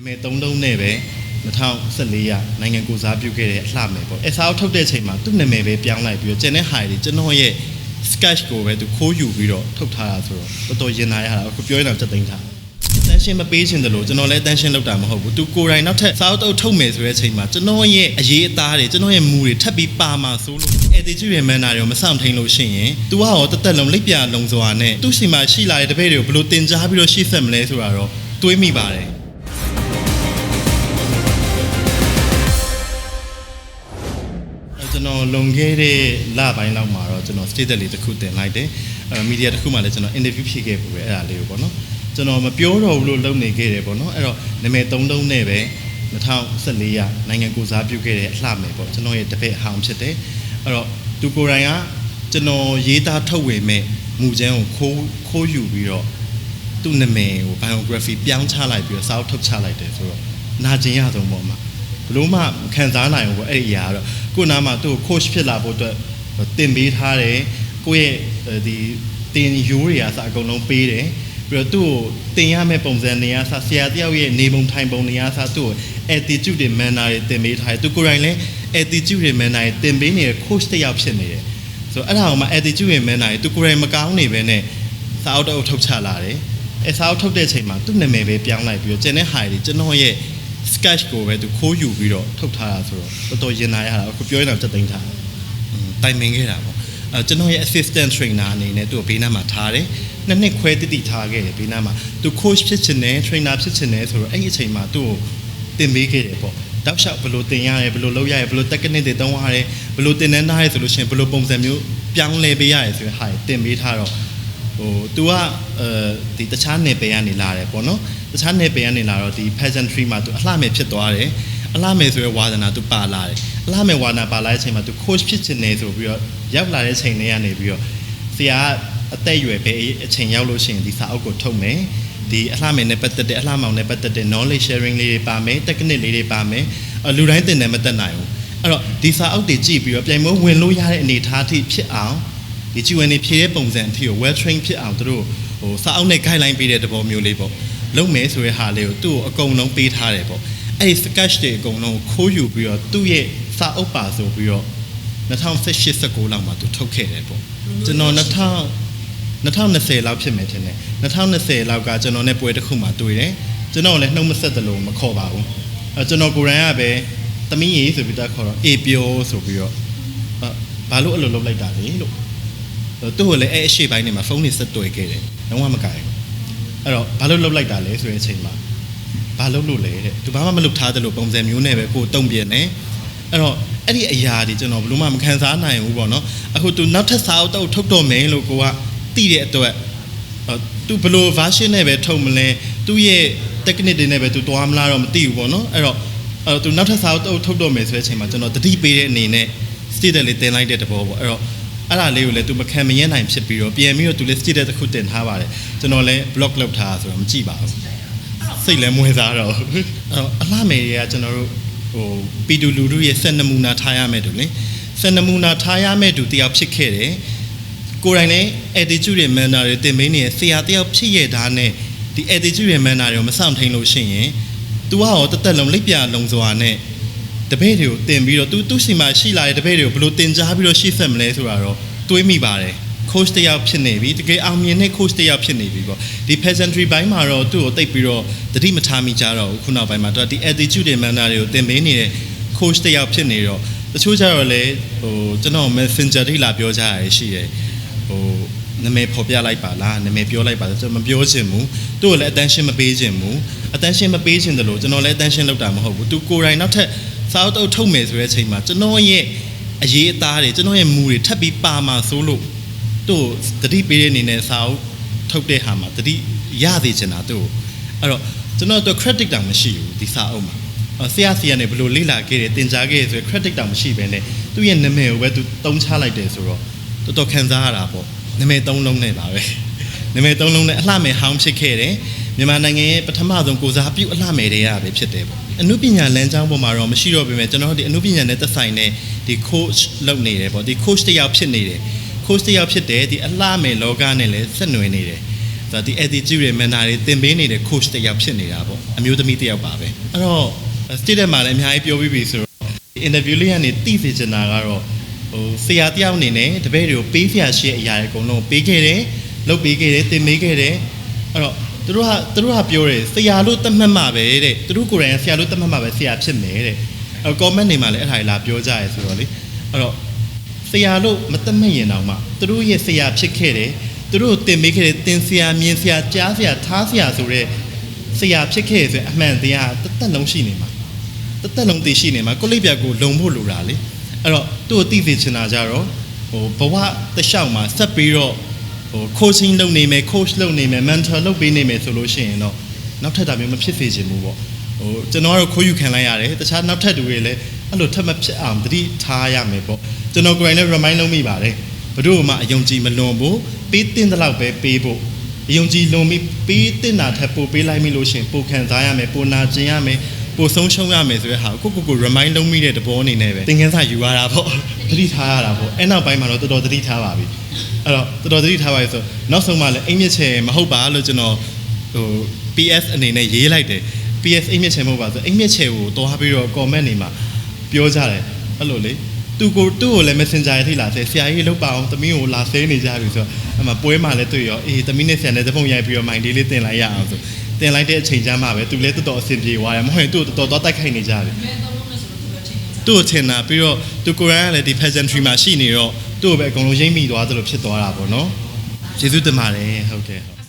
နာမည်သုံးလုံးနဲ့ပဲ2014ရနိုင်ငံကိုစားပြုခဲ့တဲ့အလှမယ်ပေါ့အဲစာအုပ်ထုတ်တဲ့ချိန်မှာသူ့နာမည်ပဲပြောင်းလိုက်ပြီးတော့ကျန်တဲ့ဟာတွေကျွန်တော်ရဲ့ sketch ကိုပဲသူခိုးယူပြီးတော့ထုတ်ထားတာဆိုတော့တော်တော်ရင်နာရတာအခုပြောရင်တော့စက်သိမ်းထားတန်ရှင်းမပေးချင်တယ်လို့ကျွန်တော်လည်းတန်ရှင်းလောက်တာမဟုတ်ဘူးသူကိုယ်တိုင်နောက်ထပ်စာအုပ်ထုတ်မယ်ဆိုတဲ့အချိန်မှာကျွန်တော်ရဲ့အရေးအသားတွေကျွန်တော်ရဲ့မူတွေထပ်ပြီးပါမှာဆိုလို့အဲ့ဒီကြည့်ရမန်နာတွေကိုမဆောင်ထိန်လို့ရှိရင် तू ကရောတက်တက်လုံးလက်ပြလုံးစွာနဲ့သူ့ရှိမှရှိလာတဲ့တပည့်တွေကိုဘယ်လိုတင် जा ပြီးတော့ရှေ့ဆက်မလဲဆိုတာတော့တွေးမိပါတယ် ကျွန်တော်လွန်ခဲ့တဲ့လပိုင်းလောက်မှာတော့ကျွန်တော် state လေးတစ်ခုတင်လိုက်တယ်အဲမီဒီယာတစ်ခုမှလည်းကျွန်တော် interview ဖြည့်ခဲ့ပူပဲအဲ့ဒါလေးကိုပေါ့နော်ကျွန်တော်မပြောတော့ဘူးလို့လုပ်နေခဲ့တယ်ပေါ့နော်အဲ့တော့နာမည်သုံးလုံးနဲ့ပဲ2014ရနိုင်ငံကိုစားပြုခဲ့တဲ့အလှမယ်ပေါ့ကျွန်တော်ရဲ့တပည့်အဟောင်းဖြစ်တယ်အဲ့တော့သူကိုယ်တိုင်ကကျွန်တော်ရေးသားထုတ်ဝေမဲ့မူချမ်းကိုခိုးခိုးယူပြီးတော့သူ့နာမည်ကို biography ပြောင်းချလိုက်ပြီးတော့စာအုပ်ထုတ်ချလိုက်တယ်ဆိုတော့နာကျင်ရဆုံးပေါ့မှာဘလို့မှခံစားနိုင်ဘူးပေါ့အဲ့ဒီအရာကတော့ ကိုယ်နာမှာသူ့ကို coach ဖြစ်လာဖို့အတွက်တင်ပေးထားတယ်ကိုယ့်ရဲ့ဒီတင်ရိုးတွေအားစအကုန်လုံးပေးတယ်ပြီးတော့သူ့ကိုတင်ရမယ့်ပုံစံနေရာစဆရာတယောက်ရဲ့နေပုံထိုင်ပုံနေရာစသူ့ကို attitude တွေ manner တွေတင်ပေးထားတယ်သူကိုယ်တိုင်လည်း attitude တွေ manner တွေတင်ပေးနေတဲ့ coach တစ်ယောက်ဖြစ်နေတယ်ဆိုတော့အဲ့ဒါကိုမှ attitude တွေ manner တွေသူကိုယ်တိုင်မကောင်းနေပဲနဲ့စာအုပ်တော့ထုတ်ချလာတယ်အဲစာအုပ်ထုတ်တဲ့ချိန်မှာသူ့နာမည်ပဲပြောင်းလိုက်ပြီးတော့ကျန်တဲ့ဟာတွေကျွန်တော်ရဲ့ sketch ကိုပဲသူခိုးယူပြီးတော့ထုတ်ထားတာဆိုတော့တော်တော်ရင်နာရတာအခုပြောရင်တော့စက်သိမ်းထားတိုင်ပင်ခဲ့တာပေါ့အဲကျွန်တော်ရဲ့ assistant trainer အနေနဲ့သူ့ကိုဘေးနားမှာထားတယ်နှစ်နှစ်ခွဲတိတိထားခဲ့တယ်ဘေးနားမှာသူ coach ဖြစ်ချင်တယ် trainer ဖြစ်ချင်တယ်ဆိုတော့အဲ့ဒီအချိန်မှာသူ့ကိုတင်ပေးခဲ့တယ်ပေါ့တောက်လျှောက်ဘယ်လိုတင်ရတယ်ဘယ်လိုလုပ်ရတယ်ဘယ်လို technique တွေသုံးရတယ်ဘယ်လိုတင်တန်းထားရဲဆိုလို့ရှိရင်ဘယ်လိုပုံစံမျိုးပြောင်းလဲပေးရတယ်ဆိုတဲ့ဟာတွေတင်ပေးထားတော့ ဟို तू ကအဲဒီတခြားနယ်ပယ်ကနေလာတယ်ပေါ့နော်တခြားနယ်ပယ်ကနေလာတော့ဒီ pageantry မှာ तू အလှမယ်ဖြစ်သွားတယ်အလှမယ်ဆိုရဲဝါသနာ तू ပါလာတယ်အလှမယ်ဝါသနာပါလာတဲ့အချိန်မှာ तू coach ဖြစ်ချင်နေဆိုပြီးတော့ရောက်လာတဲ့ချိန်လေးကနေပြီးတော့ဆရာကအသက်အရွယ်ပဲအချိန်ရောက်လို့ရှိရင်ဒီစာအုပ်ကိုထုတ်မယ်ဒီအလှမယ်နဲ့ပတ်သက်တဲ့အလှမောင်နဲ့ပတ်သက်တဲ့ knowledge sharing လေးတွေပါမယ် technique လေးတွေပါမယ်အလူတိုင်းသင်တယ်မတက်နိုင်ဘူးအဲ့တော့ဒီစာအုပ်တွေကြည့်ပြီးတော့ပြန်မဝင်လို့ရတဲ့အနေအထားအထိဖြစ်အောင် ဒီ GUN နေဖြည့်တဲ့ပုံစံအထိကို well train ဖြစ်အောင်သူတို့ဟိုစာအုပ်နဲ့ guideline ပေးတဲ့သဘောမျိုးလေးပေါ့လုပ်မယ်ဆိုတဲ့ဟာလေးကိုသူ့ကိုအကုန်လုံးပေးထားတယ်ပေါ့အဲ့ဒီ sketch တွေအကုန်လုံးကိုခိုးယူပြီးတော့သူ့ရဲ့စာအုပ်ပါဆိုပြီးတော့2018 19လောက်မှာသူထုတ်ခဲ့တယ်ပေါ့ကျွန်တော်2000 2020လောက်ဖြစ်မယ်ထင်တယ်2020လောက်ကကျွန်တော်နဲ့ပွဲတစ်ခုမှာတွေ့တယ်ကျွန်တော်လည်းနှုတ်မဆက်တယ်လို့မခေါ်ပါဘူးအဲကျွန်တော်ကိုယ်တိုင်ကပဲသမီးရေးဆိုပြီးတော့ခေါ်တော့အေပြောဆိုပြီးတော့ဘာလို့အဲ့လိုလုပ်လိုက်တာလဲလို့ သူ့ကိုလည်းအဲ့အရှိပိုင်းနေမှာဖုန်းနေဆက်တွေ့ခဲ့တယ်လုံးဝမကင်ဘူးအဲ့တော့ဘာလို့လှုပ်လိုက်တာလဲဆိုတဲ့အချိန်မှာဘာလို့လို့လဲတဲ့သူဘာမှမလုပ်ထားသလိုပုံစံမျိုးနဲ့ပဲကိုတုံ့ပြန်နေအဲ့တော့အဲ့ဒီအရာတွေကျွန်တော်ဘလို့မှမခံစားနိုင်ဘူးပေါ့နော်အခုသူနောက်ထပ်စာအုပ်တော့ထုတ်တော့မယ်လို့ကိုကသိတဲ့အတွက်သူဘလို့ version နဲ့ပဲထုတ်မလဲသူ့ရဲ့ technique တွေနဲ့ပဲသူတွားမလားတော့မသိဘူးပေါ့နော်အဲ့တော့အဲ့တော့သူနောက်ထပ်စာအုပ်ထုတ်တော့မယ်ဆိုတဲ့အချိန်မှာကျွန်တော်တတိပေးတဲ့အနေနဲ့ state လေးတင်လိုက်တဲ့တဘောပေါ့အဲ့တော့ အဲ့ဒါလေးကိုလည်း तू မခံမရနိုင်ဖြစ်ပြီးတော့ပြန်ပြီးတော့ तू လည်း state တစ်ခုတင်ထားပါတယ်ကျွန်တော်လည်း block လုပ်ထားဆိုတော့မကြည့်ပါဘူးစိတ်လည်းမဝင်စားတော့ဘူးအဲ့တော့အလှမယ်တွေကကျွန်တော်တို့ဟိုပီတူလူတို့ရဲ့ဆက်နမူနာထားရမယ်တူလေဆက်နမူနာထားရမယ်တူတယောက်ဖြစ်ခဲ့တယ်ကိုယ်တိုင်လည်း attitude တွေ manner တွေတင်ပေးနေတဲ့ဆရာတယောက်ဖြစ်ရတာနဲ့ဒီ attitude တွေ manner တွေကိုမဆောင်ထိန်လို့ရှိရင် तू ကရောတက်တက်လုံးလက်ပြလုံးစွာနဲ့ တပည့်တွေကိုတင်ပြီးတော့သူသူရှိမှရှိလာတဲ့တပည့်တွေကိုဘယ်လိုတင် जा ပြီးတော့ရှေ့ဆက်မလဲဆိုတာတော့တွေးမိပါတယ် coach တယောက်ဖြစ်နေပြီတကယ်အောင်မြင်တဲ့ coach တယောက်ဖြစ်နေပြီပေါ့ဒီ peasantry ဘိုင်းမှာတော့သူ့ကိုတိတ်ပြီးတော့တတိမထားမိကြတော့ဘူးခုနောက်ပိုင်းမှာတော့ဒီ attitude တွေ manner တွေကိုတင်ပေးနေတဲ့ coach တယောက်ဖြစ်နေတော့တချို့ကျတော့လေဟိုကျွန်တော် messenger ထိလာပြောကြရရှိတယ်ဟိုနာမည်ဖော်ပြလိုက်ပါလားနာမည်ပြောလိုက်ပါလားကျွန်တော်မပြောချင်ဘူးသူ့ကိုလည်း attention မပေးချင်ဘူး attention မပေးချင်တယ်လို့ကျွန်တော်လည်း attention လုပ်တာမဟုတ်ဘူးသူကိုယ်တိုင်နောက်ထပ် စာအုပ်တော့ထုတ်မယ်ဆိုတဲ့အချိန်မှာကျွန်တော်ရဲ့အရေးအသားတွေကျွန်တော်ရဲ့မူတွေထပ်ပြီးပါမှာဆိုလို့သူ့တတိပေးတဲ့အနေနဲ့စာအုပ်ထုတ်တဲ့ဟာမှာတတိရသေးချင်တာသူ့အဲ့တော့ကျွန်တော်တို့ credit တောင်မရှိဘူးဒီစာအုပ်မှာဆရာစီကနေဘယ်လိုလေ့လာခဲ့တယ်သင်ကြားခဲ့တယ်ဆိုရင် credit တောင်မရှိဘဲနဲ့သူ့ရဲ့နာမည်ကိုပဲသူတုံးချလိုက်တယ်ဆိုတော့တော်တော်ခံစားရတာပေါ့နာမည်သုံးလုံးနဲ့ပါပဲနာမည်သုံးလုံးနဲ့အလှမယ်ဟောင်းဖြစ်ခဲ့တယ်မြန်မာနိုင်ငံရဲ့ပထမဆုံးကိုစားပြုအလှမယ်တွေကပဲဖြစ်တယ်ပေါ့ အနုပညာလမ်းကြောင်းပေါ်မှာတော့မရှိတော့ပေမဲ့ကျွန်တော်တို့ဒီအနုပညာနဲ့သက်ဆိုင်တဲ့ဒီ coach လုပ်နေတယ်ပေါ့ဒီ coach တယောက်ဖြစ်နေတယ် coach တယောက်ဖြစ်တယ်ဒီအလှမယ်လောကနဲ့လည်းဆက်နွယ်နေတယ်ဒါဒီ attitude တွေ manner တွေသင်ပေးနေတဲ့ coach တစ်ယောက်ဖြစ်နေတာပေါ့အမျိုးသမီးတစ်ယောက်ပါပဲအဲ့တော့ state မှာလည်းအများကြီးပြောပြီးပြီဆိုတော့ interview လေးကနေသိစေချင်တာကတော့ဟိုဆရာတယောက်အနေနဲ့တပည့်တွေကိုပေးဆရာရှိတဲ့အရာတွေအကုန်လုံးပေးခဲ့တယ်လုပ်ပေးခဲ့တယ်သင်ပေးခဲ့တယ်အဲ့တော့ သူတို့ကသူတို့ကပြောတယ်ဆရာလို့သတ်မှတ်မှာပဲတဲ့သူတို့ကိုယ်တိုင်ကဆရာလို့သတ်မှတ်မှာပဲဆရာဖြစ်မယ်တဲ့အဲ့ comment တွေမှာလည်းအဲ့ဒါတွေလာပြောကြရဲဆိုတော့လေအဲ့တော့ဆရာလို့မသက်မဲ့ရင်တောင်မှသူတို့ရဲ့ဆရာဖြစ်ခဲ့တယ်သူတို့ကိုတင်ပေးခဲ့တဲ့တင်ဆရာမြင်ဆရာကြားဆရာထားဆရာဆိုတဲ့ဆရာဖြစ်ခဲ့ဆိုရင်အမှန်တရားတစ်သက်လုံးရှိနေမှာတစ်သက်လုံးတည်ရှိနေမှာကိုလိပ်ပြတ်ကိုလုံဖို့လိုတာလေအဲ့တော့သူ့ကိုသိစေချင်တာကြတော့ဟိုဘဝတစ်လျှောက်မှာဆက်ပြီးတော့ ဟို coaching လုပ်နေမယ် coach လုပ်နေမယ် mentor လုပ်ပေးနေမယ်ဆိုလို့ရှိရင်တော့နောက်ထပ်တာမျိုးမဖြစ်စေချင်ဘူးပေါ့ဟိုကျွန်တော်ကတော့ခိုးယူခံလိုက်ရတယ်တခြားနောက်ထပ်တူတွေလည်းအဲ့လိုထပ်မဖြစ်အောင်တတိထားရမယ်ပေါ့ကျွန်တော်ကိုယ်တိုင်လည်း remind လုပ်မိပါတယ်ဘယ်သူမှအယုံကြည်မလွန်ဘူးပေးတင်တဲ့လောက်ပဲပေးဖို့အယုံကြည်လွန်ပြီးပေးတင်တာထက်ပိုပေးလိုက်မိလို့ရှိရင်ပိုခံစားရမယ်ပိုနာကျင်ရမယ်ပိုဆုံးရှုံးရမယ်ဆိုတဲ့ဟာကိုကိုကိုကို remind လုပ်မိတဲ့တဘောအနေနဲ့ပဲသင်ခန်းစာယူရတာပေါ့တတိထားရတာပေါ့အဲ့နောက်ပိုင်းမှာတော့တော်တော်တတိထားပါပြီအဲ့တော့တော်တော်တတိထားပါပြီဆိုနောက်ဆုံးမှလည်းအိမ်မြစ်ချေမဟုတ်ပါလို့ကျွန်တော်ဟို PS အနေနဲ့ရေးလိုက်တယ် PS အိမ်မြစ်ချေမဟုတ်ပါဆိုအိမ်မြစ်ချေကိုတွားပြီးတော့ comment နေမှာပြောကြတယ်အဲ့လိုလေသူကိုသူ့ကိုလည်း messenger ရထိလာဆဲဆရာကြီးလောက်ပါအောင်သမီးကိုလာဆဲနေကြပြီဆိုတော့အမှပွဲမှာလည်းတွေ့ရောအေးသမီးနဲ့ဆရာနဲ့တပုံရိုက်ပြီးတော့ mind လေးလေးတင်လိုက်ရအောင်ဆို တင်လိုက်တဲ့အချိန်ကျမှပဲသူလည်းတော်တော်အဆင်ပြေသွားတယ်မဟုတ်ရင်သူ့ကိုတော်တော်တိုက်ခိုက်နေကြတယ်သူ့ကိုထင်တာပြီးတော့သူကိုရန်ကလည်းဒီ pageantry မှာရှိနေတော့သူ့ကိုပဲအကုန်လုံးရိမ့်မိသွားသလိုဖြစ်သွားတာပေါ့နော်ကျေးဇူးတင်ပါတယ်ဟုတ်ကဲ့ဟုတ်